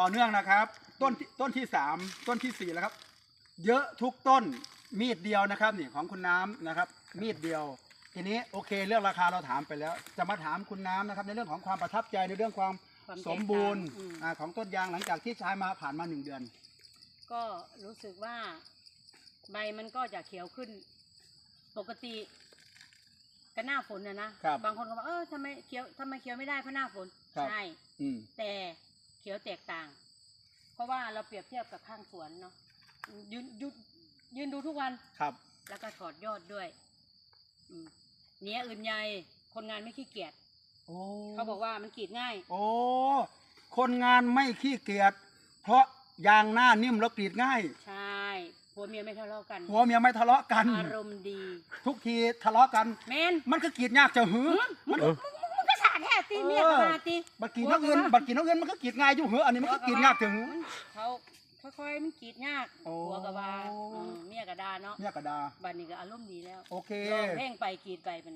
ต่อเนื่องนะครับ ต้นที่ต้นที่สามต้นที่สี่แล้วครับ เยอะทุกต้นมีดเดียวนะครับนี่ของคุณน้ำนะครับ มีดเดียว ทีนี้โอเคเรื่องราคาเราถามไปแล้ว จะมาถามคุณน้ำนะครับ ในเรื่องของความประทับใจในเรื่องความความแตกสมบูรณ์ต่างอืมอ่าของต้นยางหลังจากที่ใช้มาผ่านมาหนึ่งเดือน ก็รู้สึกว่าใบมันก็จะเขียวขึ้น ปกติก็หน้าฝนนะนะครับบางคนก็บอกเออทำไมเขียวทำไมเขียวไม่ได้เพราะหน้าฝนครับใช่อืมแต่ เขียวแตกต่าง เพราะว่าเราเปรียบเทียบกับข้างสวนเนาะยืนยืนยืนดูทุกวันครับ แล้วก็ถอดยอดด้วยอืมเนี้ยอื่นใหญ่คนงานไม่ขี้เกียจโอ้เขาบอกว่ามันกรีดง่าย โอ้คนงานไม่ขี้เกียจเพราะยางหน้านิ่มแล้วกรีดง่ายใช่ผัวเมียไม่ทะเลาะกันผัวเมียไม่ทะเลาะกัน อารมณ์ดี ทุกทีทะเลาะกัน แมนมันก็กรีดยากจะหือมันมึงก็สาดแท้ ตีเมียก็มาตีบักกรีดนักเงินบักกรีดนักเงินมันก็กรีดง่ายอยู่หืออันนี้มันก็กรีดยากจะหือมันเขาค่อยๆมันกรีดยากโอ้ผัวกับว่าเออเมียกับดาเนาะเนี่ยกระดาบัดนี้ก็อารมณ์ดีแล้วโอเคร้องเพลงไปกรีดไปเป็น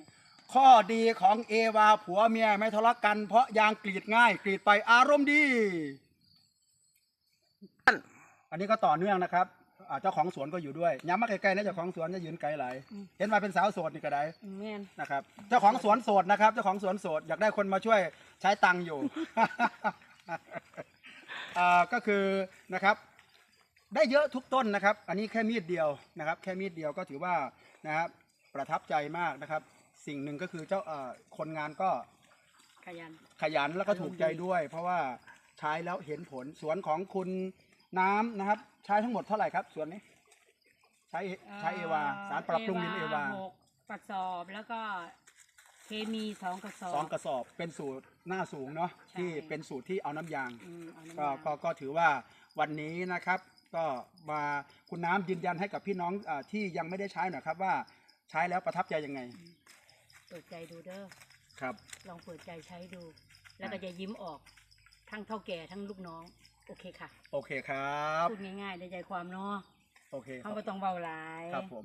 ข้อดีของเอวาผัวเมียไม่ทะเลาะกัน เพราะยางกรีดง่าย กรีดไปอารมณ์ดี อันนี้ก็ต่อเนื่องนะครับ อ่าเจ้าของสวนก็อยู่ด้วยย้ำมาไกลๆนะเจ้าของสวนจะยืนไกลหลายเห็นมาเป็นสาวโสดนี่ก็ได้แม่นนะครับ เจ้าของสวนโสดนะครับ เจ้าของสวนโสดอยากได้คนมาช่วยใช้ตังค์อยู่ อ่าก็คือนะครับ ได้เยอะทุกต้นนะครับ อันนี้แค่มีดเดียวนะครับ แค่มีดเดียวก็ถือว่านะครับ ประทับใจมากนะครับ สิ่งหนึ่งก็คือเจ้าเอ่อคนงานก็ ขยัน ขยันแล้วก็ถูกใจด้วย เพราะว่าใช้แล้วเห็นผลสวนของคุณ น้ำนะครับ ใช้ทั้งหมดเท่าไหร่ครับสวนนี้ ใช้ใช้เอวา สารปรับปรุงดินเอวาหกกระสอบแล้วก็เคมีสองกระสอบ สองกระสอบเป็นสูตรหน้าสูงเนาะใช่ ที่เป็นสูตรที่เอาน้ำยาง อืมเอาน้ำก็ยาก็ก็ถือว่าวันนี้นะครับ ก็มาคุณน้ำยืนยันให้กับพี่น้องอาที่ยังไม่ได้ใช้หน่อยครับว่าใช้แล้วประทับใจยังไงเปิดใจดูเด้อ ครับ ลองเปิดใจใช้ดู แล้วก็จะยิ้มออก ทั้งเท่าแก่ทั้งลูกน้อง โอเคค่ะ โอเคครับ พูดง่ายๆในใจความเนาะโอเคคเขารับไม่ต้องเบาหลาย ครับผม